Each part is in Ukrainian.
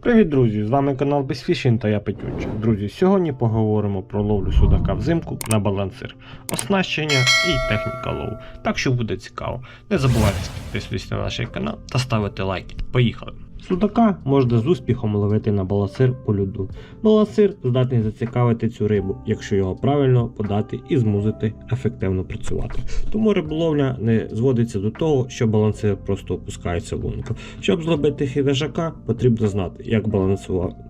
Привіт, друзі! З вами канал Безфішін та я Петюча. Друзі, сьогодні поговоримо про ловлю судака взимку на балансир, оснащення і техніка лову. Так що буде цікаво. Не забувайте підписуватися на наш канал та ставити лайки. Поїхали! Судака можна з успіхом ловити на балансир по льоду. Балансир здатний зацікавити цю рибу, якщо його правильно подати і змусити ефективно працювати. Тому риболовля не зводиться до того, що балансир просто опускається в лунку. Щоб зробити хідажака, потрібно знати, як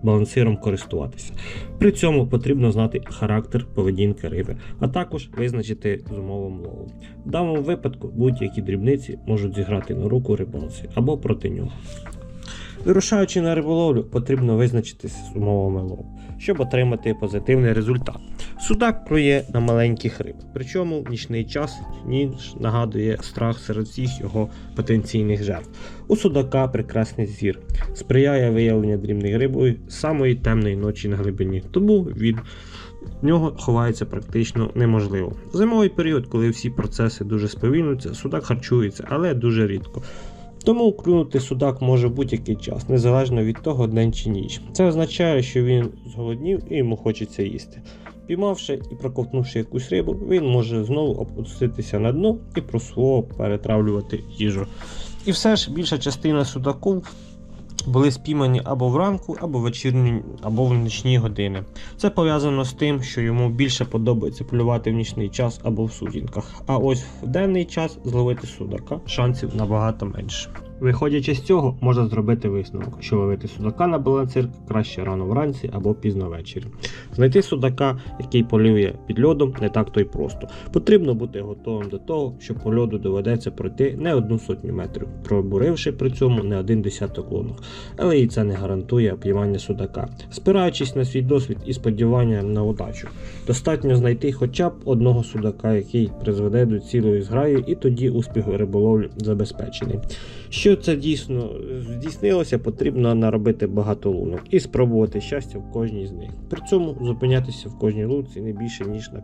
балансиром користуватися. При цьому потрібно знати характер поведінки риби, а також визначити з умовом лову. В даному випадку будь-які дрібниці можуть зіграти на руку рибалці або проти нього. Вирушаючи на риболовлю, потрібно визначитися з умовами лову, щоб отримати позитивний результат. Судак клює на маленьких риб, причому в нічний час ніж нагадує страх серед всіх його потенційних жертв. У судака прекрасний зір, сприяє виявленню дрібних рибою самої темної ночі на глибині, тому від нього ховається практично неможливо. Зимовий період, коли всі процеси дуже сповільнюються, судак харчується, але дуже рідко. Тому клюнути судак може в будь-який час, незалежно від того, день чи ніч. Це означає, що він зголоднів і йому хочеться їсти. Піймавши і проковтнувши якусь рибу, він може знову опуститися на дно і просвого перетравлювати їжу. І все ж більша частина судаків були спіймані або вранку, або вечірні, або в нічні години. Це пов'язано з тим, що йому більше подобається полювати в нічний час або в сутінках. А ось в денний час зловити судака шансів набагато менше. Виходячи з цього, можна зробити висновок, що ловити судака на балансир краще рано вранці або пізно ввечері. Знайти судака, який полює під льодом, не так то й просто. Потрібно бути готовим до того, що по льоду доведеться пройти не одну сотню метрів, пробуривши при цьому не один десяток лунок. Але і це не гарантує піймання судака. Спираючись на свій досвід і сподівання на удачу, достатньо знайти хоча б одного судака, який призведе до цілої зграї, і тоді успіх риболовлі забезпечений. Що це дійсно здійснилося, потрібно наробити багато лунок і спробувати щастя в кожній з них. При цьому зупинятися в кожній лунці не більше ніж на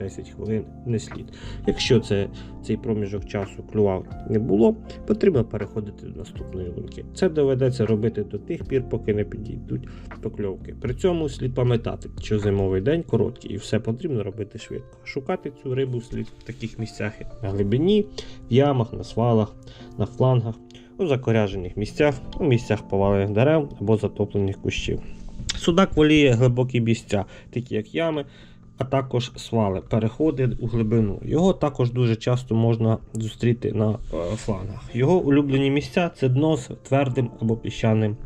5-10 хвилин не слід. Якщо це цей проміжок часу клював не було, потрібно переходити до наступної лунки. Це доведеться робити до тих пір, поки не підійдуть покльовки. При цьому слід пам'ятати, що зимовий день короткий і все потрібно робити швидко. Шукати цю рибу слід в таких місцях як на глибині, в ямах, на свалах, на флангах, у закоряжених місцях, у місцях повалених дерев або затоплених кущів. Судак воліє глибокі місця, такі як ями, а також свали, переходи у глибину. Його також дуже часто можна зустріти на е, флангах. Його улюблені місця це дно з твердим або піщаним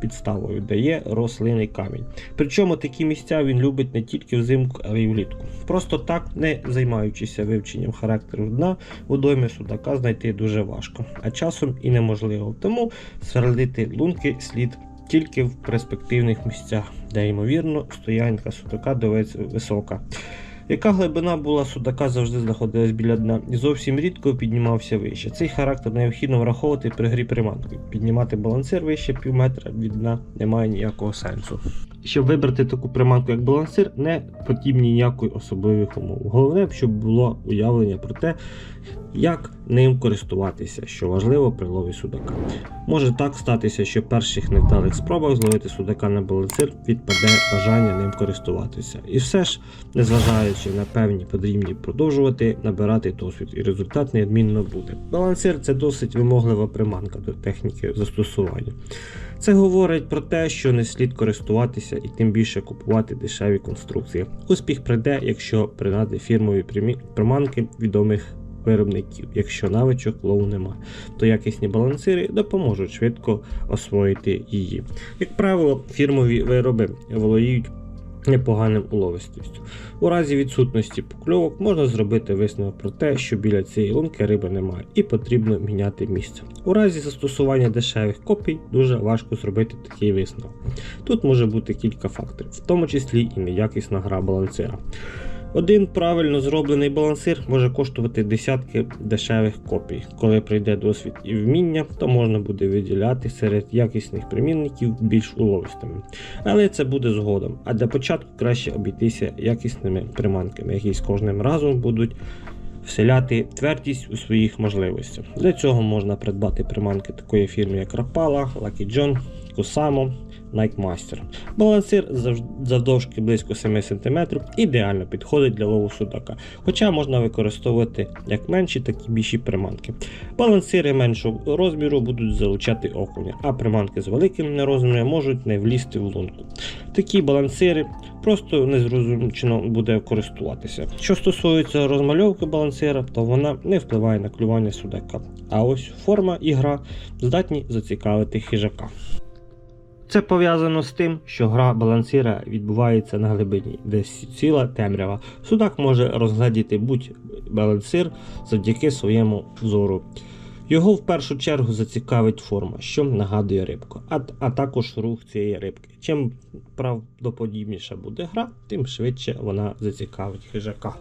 підставою, де є рослинний камінь. Причому такі місця він любить не тільки взимку, але й влітку. Просто так, не займаючися вивченням характеру дна, водойми судака знайти дуже важко, а часом і неможливо. Тому сверлити лунки слід тільки в перспективних місцях, де, ймовірно, стоянка судака доведеться висока. Яка глибина була судака завжди знаходилась біля дна і зовсім рідко піднімався вище. Цей характер необхідно враховувати при грі приманки. Піднімати балансир вище пів метра від дна немає ніякого сенсу. Щоб вибрати таку приманку як балансир, не потрібні ніякої особливих умов. Головне, щоб було уявлення про те, як ним користуватися, що важливо при лові судака. Може так статися, що в перших невдалих спробах зловити судака на балансир відпаде бажання ним користуватися. І все ж, незважаючи на певні подрібні, продовжувати набирати досвід, і результат неодмінно буде. Балансир це досить вимоглива приманка до техніки застосування. Це говорить про те, що не слід користуватися і тим більше купувати дешеві конструкції. Успіх прийде, якщо принади фірмові приманки відомих виробників. Якщо навичок лову нема, то якісні балансири допоможуть швидко освоїти її. Як правило, фірмові вироби володіють непоганим уловистістю. У разі відсутності покльовок можна зробити висновок про те, що біля цієї лунки риби немає, і потрібно міняти місце. У разі застосування дешевих копій дуже важко зробити такий висновок. Тут може бути кілька факторів, в тому числі і неякісна гра балансира. Один правильно зроблений балансир може коштувати десятки дешевих копій. Коли прийде досвід і вміння, то можна буде виділяти серед якісних примінників більш уловистими. Але це буде згодом. А для початку краще обійтися якісними приманками, які з кожним разом будуть вселяти твердість у своїх можливостях. Для цього можна придбати приманки такої фірми, як Rapala, Lucky John, Kusamo, Nike Master. Балансир завдовжки близько 7 см ідеально підходить для лову судака, хоча можна використовувати як менші, так і більші приманки. Балансири меншого розміру будуть залучати окуня, а приманки з великим розміром можуть не влізти в лунку. Такі балансири просто незрозумчено буде користуватися. Що стосується розмальовки балансира, то вона не впливає на клювання судака. А ось форма і гра здатні зацікавити хижака. Це пов'язано з тим, що гра балансира відбувається на глибині, де ціла темрява. Судак може розгледіти будь-балансир завдяки своєму зору. Його в першу чергу зацікавить форма, що нагадує рибку, а, а також рух цієї рибки. Чим правдоподібніша буде гра, тим швидше вона зацікавить хижака.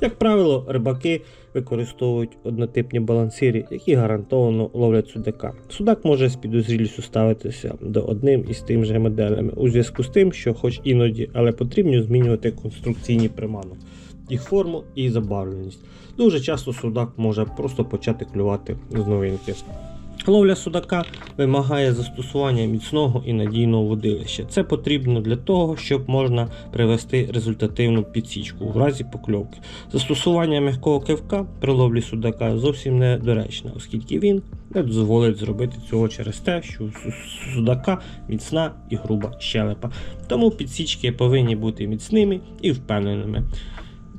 Як правило, рибаки використовують однотипні балансири, які гарантовано ловлять судака. Судак може з підозрілістю ставитися до одним із тим же моделями у зв'язку з тим, що, хоч іноді, але потрібно змінювати конструкційні приманок, їх форму і забарвленість. Дуже часто судак може просто почати клювати з новинки. Ловля судака вимагає застосування міцного і надійного водилища. Це потрібно для того, щоб можна привести результативну підсічку в разі покльовки. Застосування м'якого кивка при ловлі судака зовсім недоречне, оскільки він не дозволить зробити цього через те, що у судака міцна і груба щелепа. Тому підсічки повинні бути міцними і впевненими.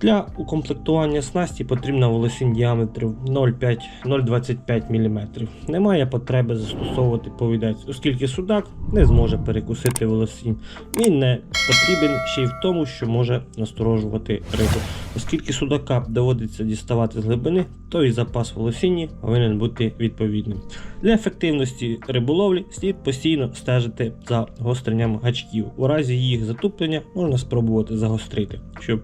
Для укомплектування снасті потрібна волосінь діаметрів 0,5-0,25 мм. Немає потреби застосовувати повідець, оскільки судак не зможе перекусити волосінь. Він не потрібен ще й в тому, що може насторожувати рибу. Оскільки судака доводиться діставати з глибини, то і запас волосіння повинен бути відповідним. Для ефективності риболовлі слід постійно стежити за гостренням гачків. У разі їх затуплення можна спробувати загострити, щоб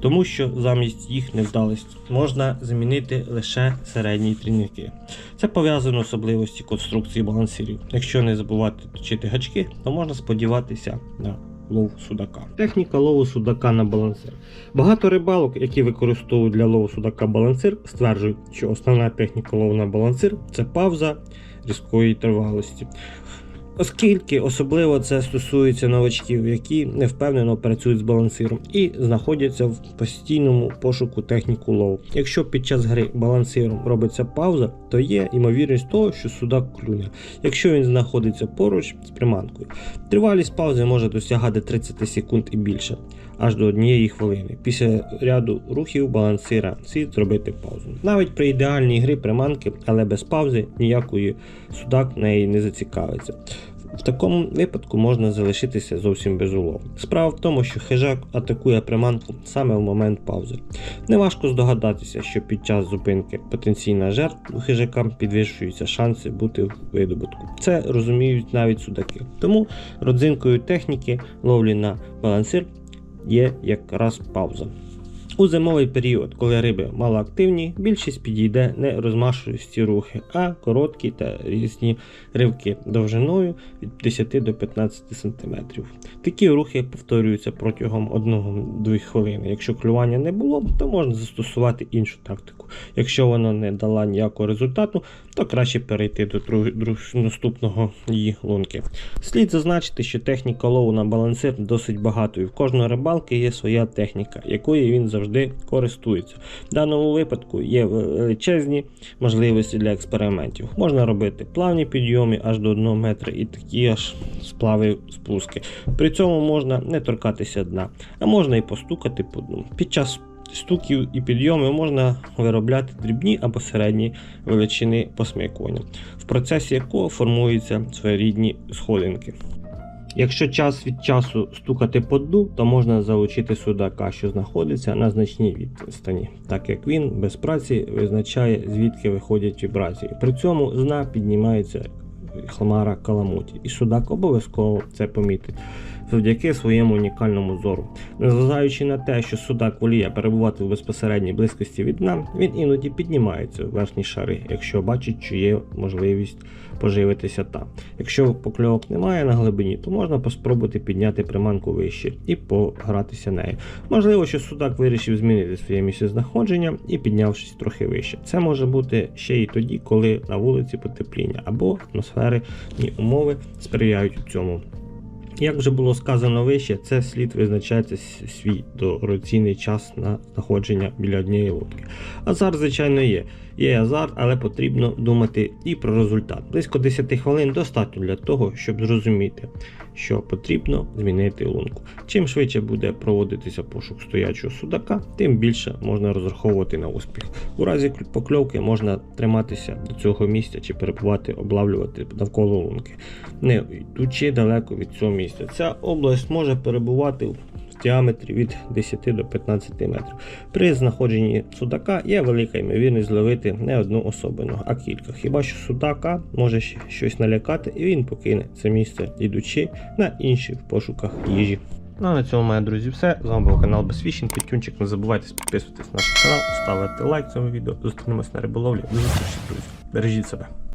тому що замість їх невдалості можна замінити лише середні трійники. Це пов'язано з особливості конструкції балансирів. Якщо не забувати точити гачки, то можна сподіватися на лов судака. Техніка лову судака на балансир. Багато рибалок, які використовують для лову судака балансир, стверджують, що основна техніка лову на балансир це пауза різкої тривалості. Оскільки особливо це стосується новачків, які невпевнено працюють з балансиром і знаходяться в постійному пошуку техніку лову. Якщо під час гри балансиром робиться пауза, то є ймовірність того, що судак клюне, якщо він знаходиться поруч з приманкою. Тривалість паузи може досягати 30 секунд і більше, аж до однієї хвилини. Після ряду рухів балансира слід зробити паузу. Навіть при ідеальній грі приманки, але без паузи ніякої судак неї не зацікавиться. В такому випадку можна залишитися зовсім без улову. Справа в тому, що хижак атакує приманку саме в момент паузи. Неважко здогадатися, що під час зупинки потенційна жертва хижака підвищуються шанси бути в видобутку. Це розуміють навіть судаки. Тому родзинкою техніки ловлі на балансир є якраз пауза. У зимовий період, коли риби малоактивні, більшість підійде не розмашуючі рухи, а короткі та різні ривки довжиною від 10 до 15 см. Такі рухи повторюються протягом 1-2 хвилини. Якщо клювання не було, то можна застосувати іншу тактику. Якщо вона не дала ніякого результату, то краще перейти до наступного її лунки. Слід зазначити, що техніка лову на балансир досить багато, і в кожного рибалки є своя техніка, якою він завжди користується. В даному випадку є величезні можливості для експериментів. Можна робити плавні підйоми аж до 1 метра і такі аж сплави спуски. При цьому можна не торкатися дна, а можна і постукати по дну. Під час стуків і підйомів можна виробляти дрібні або середні величини посмикування, в процесі якого формуються своєрідні сходинки. Якщо час від часу стукати по дну, то можна залучити судака, що знаходиться на значній відстані, так як він без праці визначає, звідки виходять вібрації. При цьому зна піднімається хламара каламуті. І судак обов'язково це помітить завдяки своєму унікальному зору. Незважаючи на те, що судак воліє перебувати в безпосередній близькості від дна, він іноді піднімається в верхні шари, якщо бачить, що є можливість поживитися там. Якщо покльовок немає на глибині, то можна спробувати підняти приманку вище і погратися нею. Можливо, що судак вирішив змінити своє місце знаходження і піднявшись трохи вище. Це може бути ще й тоді, коли на вулиці потепління або атмосферні умови сприяють цьому. Як вже було сказано вище, це слід визначати свій дорогоцінний час на знаходження біля однієї лодки. Азарт, звичайно, є. Є азарт, але потрібно думати і про результат. Близько 10 хвилин достатньо для того, щоб зрозуміти, що потрібно змінити лунку. Чим швидше буде проводитися пошук стоячого судака, тим більше можна розраховувати на успіх. У разі покльовки можна триматися до цього місця чи перебувати, облавлювати навколо лунки не йдучи далеко від цього місця. Ця область може перебувати діаметрі від 10 до 15 метрів. При знаходженні судака є велика ймовірність зловити не одну особину, а кілька. Хіба що судака може щось налякати, і він покине це місце, йдучи на інші в пошуках їжі. Ну а на цьому, мої друзі, все. З вами був канал Безфішінг, Петюнчик. Не забувайте підписуватись на наш канал, ставити лайк цьому відео. Зустрінемось на риболовлі. До зустрічі, друзі. Бережіть себе.